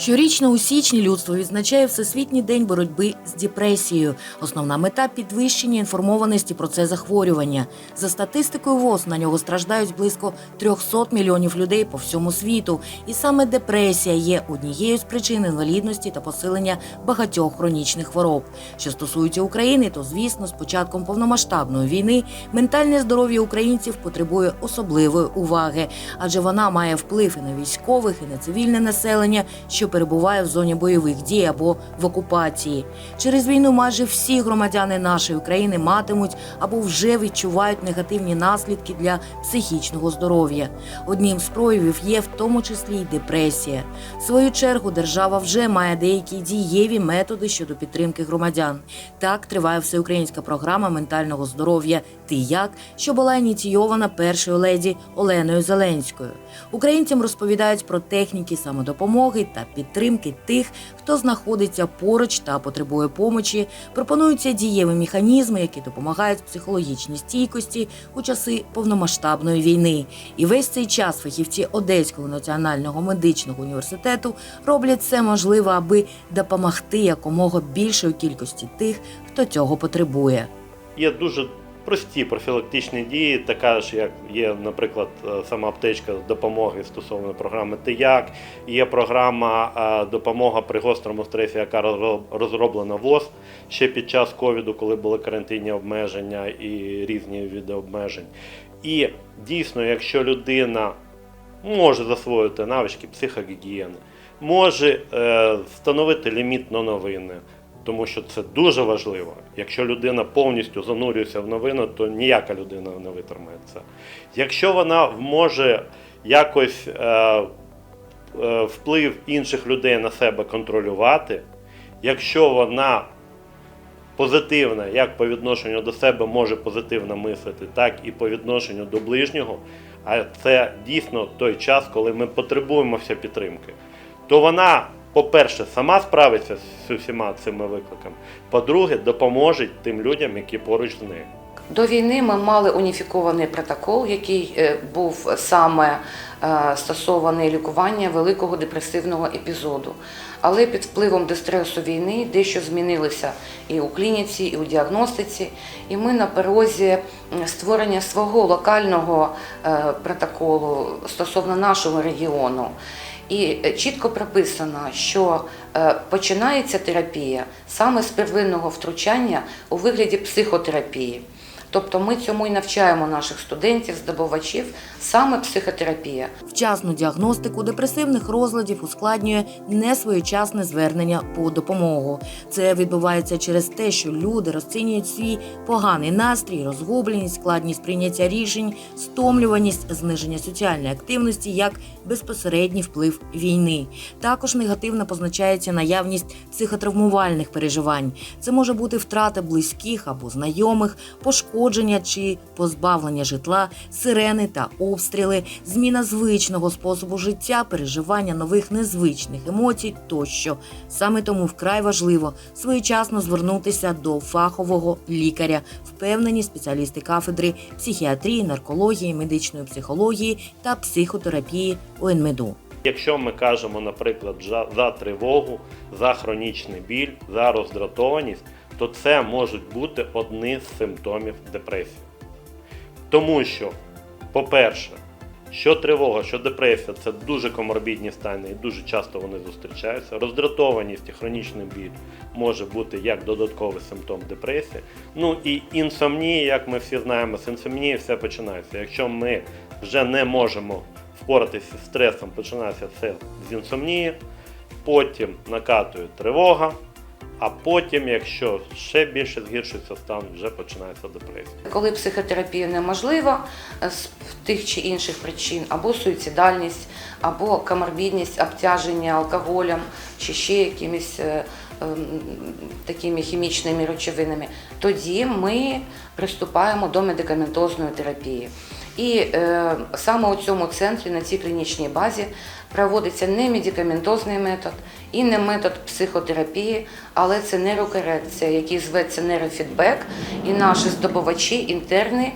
Щорічно у січні людство відзначає Всесвітній день боротьби з депресією. Основна мета підвищення інформованості про це захворювання. За статистикою ВОЗ на нього страждають близько 300 мільйонів людей по всьому світу. І саме депресія є однією з причин інвалідності та посилення багатьох хронічних хвороб. Що стосується України, то звісно, з початком повномасштабної війни ментальне здоров'я українців потребує особливої уваги, адже вона має вплив і на військових, і на цивільне населення, що перебуває в зоні бойових дій або в окупації. Через війну майже всі громадяни нашої України матимуть або вже відчувають негативні наслідки для психічного здоров'я. Одним з проявів є в тому числі й депресія. В свою чергу держава вже має деякі дієві методи щодо підтримки громадян. Так триває всеукраїнська програма ментального здоров'я Ти як, що була ініційована першою леді Оленою Зеленською. Українцям розповідають про техніки самодопомоги та підтримки тих, хто знаходиться поруч та потребує помочі. Пропонуються дієві механізми, які допомагають психологічній стійкості у часи повномасштабної війни. І весь цей час фахівці Одеського національного медичного університету роблять все можливе, аби допомогти якомога більшої кількості тих, хто цього потребує. Є дуже прості профілактичні дії, така ж, як є, наприклад, е, сама аптечка допомоги стосовно програми «Тияк», є програма е, допомога при гострому стресі, яка розроб- розроблена ВОЗ ще під час ковіду, коли були карантинні обмеження і різні види обмежень. І дійсно, якщо людина може засвоїти навички психогігієни, може е, встановити ліміт на новини, тому що це дуже важливо. Якщо людина повністю занурюється в новину, то ніяка людина не витримає це. Якщо вона може якось е, е, вплив інших людей на себе контролювати, якщо вона позитивна, як по відношенню до себе може позитивно мислити, так і по відношенню до ближнього, а це дійсно той час, коли ми потребуємо вся підтримки, то вона, по-перше, сама справиться з усіма цими викликами. По-друге, допоможе тим людям, які поруч з нею. До війни ми мали уніфікований протокол, який е, був саме е, стосований лікування великого депресивного епізоду. Але під впливом дистресу війни дещо змінилося і у клініці, і у діагностиці. І ми на порозі створення свого локального е, протоколу стосовно нашого регіону. І е, чітко прописано, що е, починається терапія саме з первинного втручання у вигляді психотерапії. Тобто ми цьому і навчаємо наших студентів, здобувачів саме психотерапія. Вчасну діагностику депресивних розладів ускладнює несвоєчасне звернення по допомогу. Це відбувається через те, що люди розцінюють свій поганий настрій, розгубленість, складність прийняття рішень, стомлюваність, зниження соціальної активності як безпосередній вплив війни. Також негативно позначається наявність психотравмувальних переживань. Це може бути втрата близьких або знайомих, пошкодження чи позбавлення житла, сирени та обстріли, зміна звичного способу життя, переживання нових незвичних емоцій тощо. Саме тому вкрай важливо своєчасно звернутися до фахового лікаря, впевнені спеціалісти кафедри психіатрії, наркології, медичної психології та психотерапії УНМЕДУ. Якщо ми кажемо, наприклад, за тривогу, за хронічний біль, за роздратованість, то це можуть бути одні з симптомів депресії. Тому що, по-перше, що тривога, що депресія це дуже коморбідні стани і дуже часто вони зустрічаються. Роздратованість і хронічний біль може бути як додатковий симптом депресії. Ну і інсомнія, як ми всі знаємо, з інсомнії все починається. Якщо ми вже не можемо впоратися з стресом, починається все з інсомнії, потім накатує тривога, а потім, якщо ще більше згіршується стан, вже починається депресія. Коли психотерапія неможлива з тих чи інших причин, або суїцидальність, або коморбідність, обтяження алкоголем чи ще якимись е, ем, такими хімічними речовинами, тоді ми приступаємо до медикаментозної терапії. І е, саме у цьому центрі, на цій клінічній базі, проводиться не медикаментозний метод і не метод психотерапії, але це нейрокорекція, який зветься нейрофідбек. І наші здобувачі, інтерни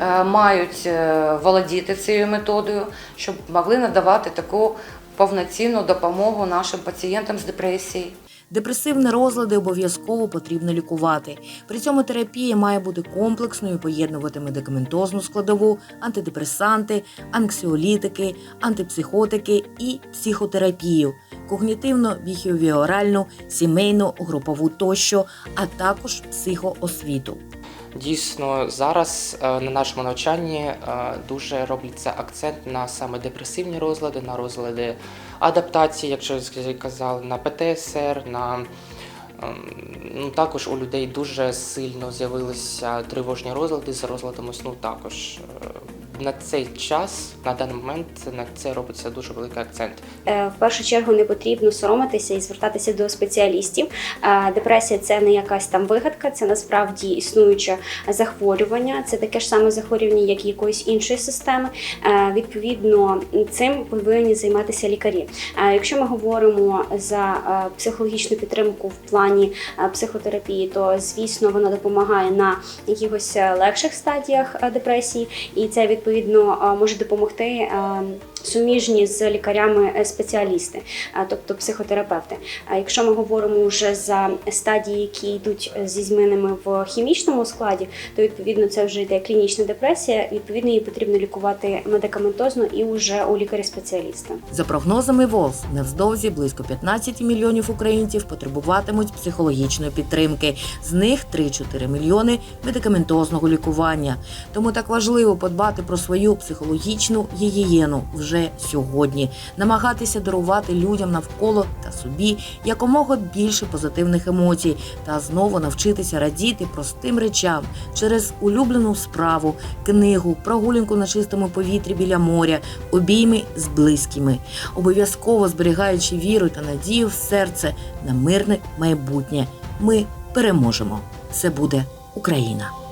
е, мають е, володіти цією методою, щоб могли надавати таку повноцінну допомогу нашим пацієнтам з депресією. Депресивні розлади обов'язково потрібно лікувати. При цьому терапія має бути комплексною, поєднувати медикаментозну складову, антидепресанти, анксіолітики, антипсихотики і психотерапію, когнітивно-біхевіоральну, сімейну, групову тощо, а також психоосвіту. Дійсно, зараз е, на нашому навчанні е, дуже робляться акцент на саме депресивні розлади, на розлади адаптації, якщо я казав, на ПТСР, на ем, ну, також у людей дуже сильно з'явилися тривожні розлади з розладами сну. Також Е, на цей час, на даний момент, на це робиться дуже великий акцент. Е, В першу чергу не потрібно соромитися і звертатися до спеціалістів. Е, Депресія це не якась там вигадка, це насправді існуюче захворювання. Це таке ж саме захворювання, як і якоїсь іншої системи. Е, Відповідно, цим повинні займатися лікарі. Якщо ми говоримо за психологічну підтримку в плані психотерапії, то звісно вона допомагає на якихось легших стадіях депресії, і це відповідно е, може допомогти е, суміжні з лікарями е, тобто психотерапевти. А якщо ми говоримо вже за стадії, які йдуть е, зі змінами в хімічному складі, то відповідно це вже йде клінічна депресія. Відповідно, її потрібно лікувати медикаментозно і вже у лікаря-спеціаліста. За прогнозами ВОЛС, невдовзі близько 15 мільйонів українців потребуватимуть психологічної підтримки. З них 3-4 мільйони медикаментозного лікування. Тому так важливо подбати про свою психологічну гігієну вже сьогодні, намагатися дарувати людям навколо та собі якомога більше позитивних емоцій та знову навчитися радіти простим речам через улюблену справу, книгу, прогулянку на чистому повітрі біля моря, обійми з близькими, обов'язково зберігаючи віру та надію в серце на мирне майбутнє. Ми переможемо. Це буде Україна.